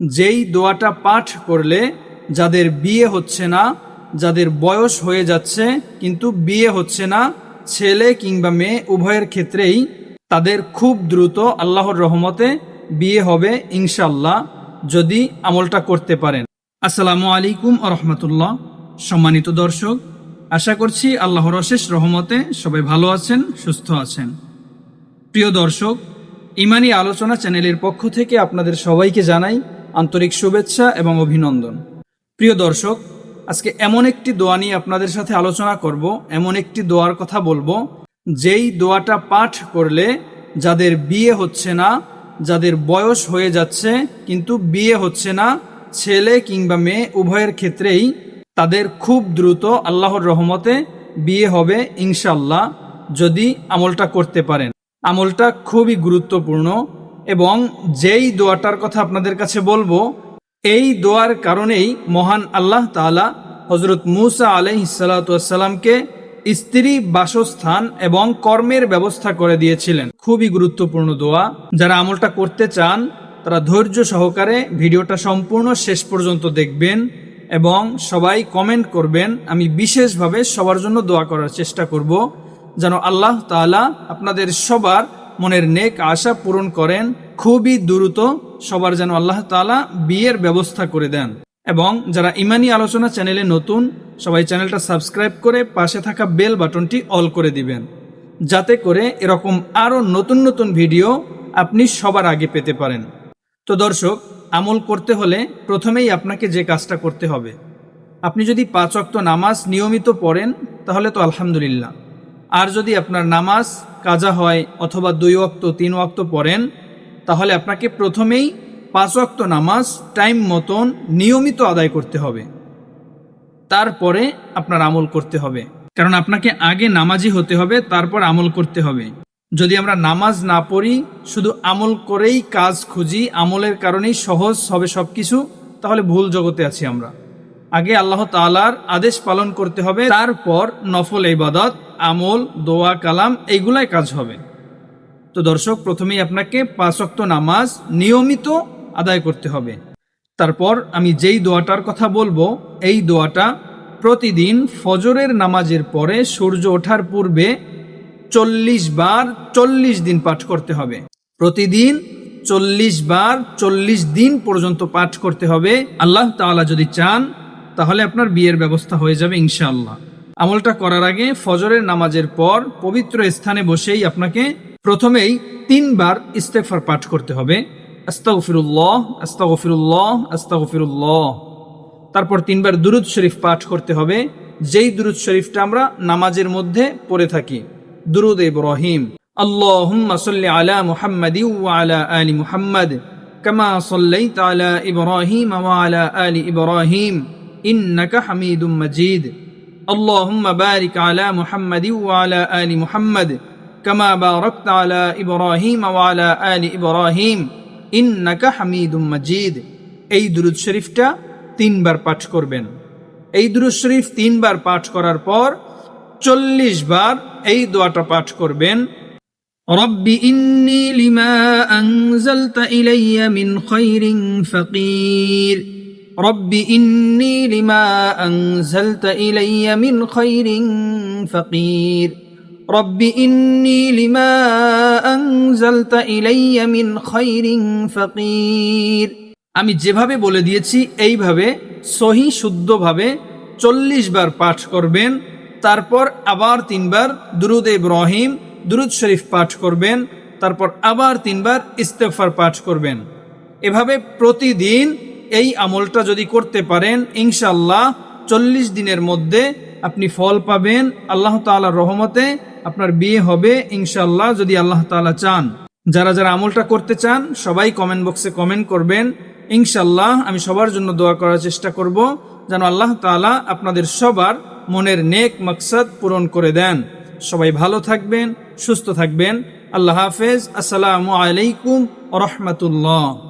যেই দোয়াটা পাঠ করলে যাদের বিয়ে হচ্ছে না, যাদের বয়স হয়ে যাচ্ছে কিন্তু বিয়ে হচ্ছে না, ছেলে কিংবা মেয়ে উভয়ের ক্ষেত্রেই তাদের খুব দ্রুত আল্লাহর রহমতে বিয়ে হবে ইনশাল্লাহ যদি আমলটা করতে পারেন। আসসালামু আলাইকুম রহমতুল্লাহ। সম্মানিত দর্শক, আশা করছি আল্লাহর অশেষ রহমতে সবাই ভালো আছেন, সুস্থ আছেন। প্রিয় দর্শক, ইমানি আলোচনা চ্যানেলের পক্ষ থেকে আপনাদের সবাইকে জানাই আন্তরিক শুভেচ্ছা এবং অভিনন্দন। প্রিয় দর্শক, আজকে এমন একটি দোয়া নিয়ে আপনাদের সাথে আলোচনা করব, এমন একটি দোয়ার কথা বলব, যেই দোয়াটা পাঠ করলে যাদের বিয়ে হচ্ছে না, যাদের বয়স হয়ে যাচ্ছে, কিন্তু বিয়ে হচ্ছে না, ছেলে কিংবা মেয়ে উভয়ের ক্ষেত্রেই তাদের খুব দ্রুত আল্লাহর রহমতে বিয়ে হবে ইনশাল্লাহ যদি আমলটা করতে পারেন। আমলটা খুবই গুরুত্বপূর্ণ। এবং যেই দোয়াটার কথা আপনাদের কাছে বলব, এই দোয়ার কারণেই মহান আল্লাহ তাআলা হজরত মুসা আলহিসাল্লামকে স্ত্রী বাসস্থান এবং কর্মের ব্যবস্থা করে দিয়েছিলেন। খুবই গুরুত্বপূর্ণ দোয়া। যারা আমলটা করতে চান, তারা ধৈর্য সহকারে ভিডিওটা সম্পূর্ণ শেষ পর্যন্ত দেখবেন এবং সবাই কমেন্ট করবেন, আমি বিশেষভাবে সবার জন্য দোয়া করার চেষ্টা করব, যেন আল্লাহ তাআলা আপনাদের সবার মনের নেক আশা পূরণ করেন, খুবই দ্রুত সবার যেন আল্লাহ তাআলা বিয়ের ব্যবস্থা করে দেন। এবং যারা ইমানি আলোচনা চ্যানেলে নতুন, সবাই চ্যানেলটা সাবস্ক্রাইব করে পাশে থাকা বেল বাটনটি অল করে দিবেন। যাতে করে এরকম আরও নতুন নতুন ভিডিও আপনি সবার আগে পেতে পারেন। তো দর্শক, আমল করতে হলে প্রথমেই আপনাকে যে কাজটা করতে হবে। আপনি যদি পাঁচ অক্ত নামাজ নিয়মিত পড়েন, তাহলে তো আলহামদুলিল্লাহ। আর যদি আপনার নামাজ, কাজা হয় অথবা দুই অক্ত তিন অক্ত পড়েন, তাহলে আপনাকে প্রথমেই পাঁচ অক্ত নামাজ টাইম মতন নিয়মিত আদায় করতে হবে। তারপরে আপনার আমল করতে হবে। কারণ আপনাকে আগে নামাজি হতে হবে, তারপর আমল করতে হবে। যদি আমরা নামাজ না পড়ি, শুধু আমল করেই কাজ খুঁজি, আমলের কারণেই সহজ হবে সব কিছু তাহলে ভুল জগতে আছি আমরা। আগে আল্লাহ তালার আদেশ পালন করতে হবে, তারপর নফল ইবাদত আমল, দোয়া, কালাম, এইগুলাই কাজ হবে। তো দর্শক, প্রথমেই আপনাকে পাঁচক্ত নামাজ নিয়মিত আদায় করতে হবে। তারপর আমি যেই দোয়াটার কথা বলব, এই দোয়াটা প্রতিদিন ফজরের নামাজের পরে সূর্য ওঠার পূর্বে চল্লিশ বার চল্লিশ দিন পাঠ করতে হবে। প্রতিদিন চল্লিশ বার চল্লিশ দিন পর্যন্ত পাঠ করতে হবে। আল্লাহ তাআলা যদি চান, তাহলে আপনার বিয়ের ব্যবস্থা হয়ে যাবে ইনশাআল্লাহ। আমলটা করার আগে ফজরের নামাজের পর পবিত্র স্থানে বসেই আপনাকে প্রথমেই তিনবার ইস্তেফার পাঠ করতে হবে। আস্তাগফিরুল্লাহ আস্তাগফিরুল্লাহ আস্তাগফিরুল্লাহ। তারপর তিনবার দুরুদ শরীফ পাঠ করতে হবে। যেই দুরুদ শরীফটা আমরা নামাজের মধ্যে পড়ে থাকি। দুরুদ ইব্রাহিম। আল্লাহুম্মা সাল্লি আলা মুহাম্মাদি ওয়া আলা আলি মুহাম্মাদ, কামা সাল্লাইতা আলা ইব্রাহিম ওয়া আলা আলি ইব্রাহিম। ইন্নাকা হামিদুম মাজিদ। اللهم بارك على محمد وعلى آل محمد كما باركت على إبراهيم وعلى آل إبراهيم إنك حميد مجيد এই দুরুদ শরীফটা তিনবার পাঠ করবেন এই দুরুদ শরীফ তিনবার পাঠ করার পর চল্লিশ বার এই দোয়াটা পাঠ করবেন رب إني لما أنزلت إلي من خير فقير رب إني لما أنزلت إلي من خير فقير رب إني لما أنزلت إلي من خير فقير আমি যেভাবে বলে দিয়েছি এইভাবে সহি শুদ্ধভাবে চল্লিশ বার পাঠ করবেন তারপর আবার তিনবার দুরুদ ইব্রাহিম দুরুদ শরীফ পাঠ করবেন তারপর আবার তিনবার ইস্তেফার পাঠ করবেন এভাবে প্রতিদিন এই আমলটা যদি করতে পারেন ইনশাল্লাহ চল্লিশ দিনের মধ্যে আপনি ফল পাবেন। আল্লাহ তাআলার রহমতে আপনার বিয়ে হবে ইনশাল্লাহ যদি আল্লাহ তাআলা চান। যারা যারা আমলটা করতে চান, সবাই কমেন্ট বক্সে কমেন্ট করবেন। ইনশাল্লাহ আমি সবার জন্য দোয়া করার চেষ্টা করব, যেন আল্লাহ তাআলা আপনাদের সবার মনের নেক মকসদ পূরণ করে দেন। সবাই ভালো থাকবেন, সুস্থ থাকবেন। আল্লাহ হাফেজ, আসসালামু আলাইকুম রহমতুল্লাহ।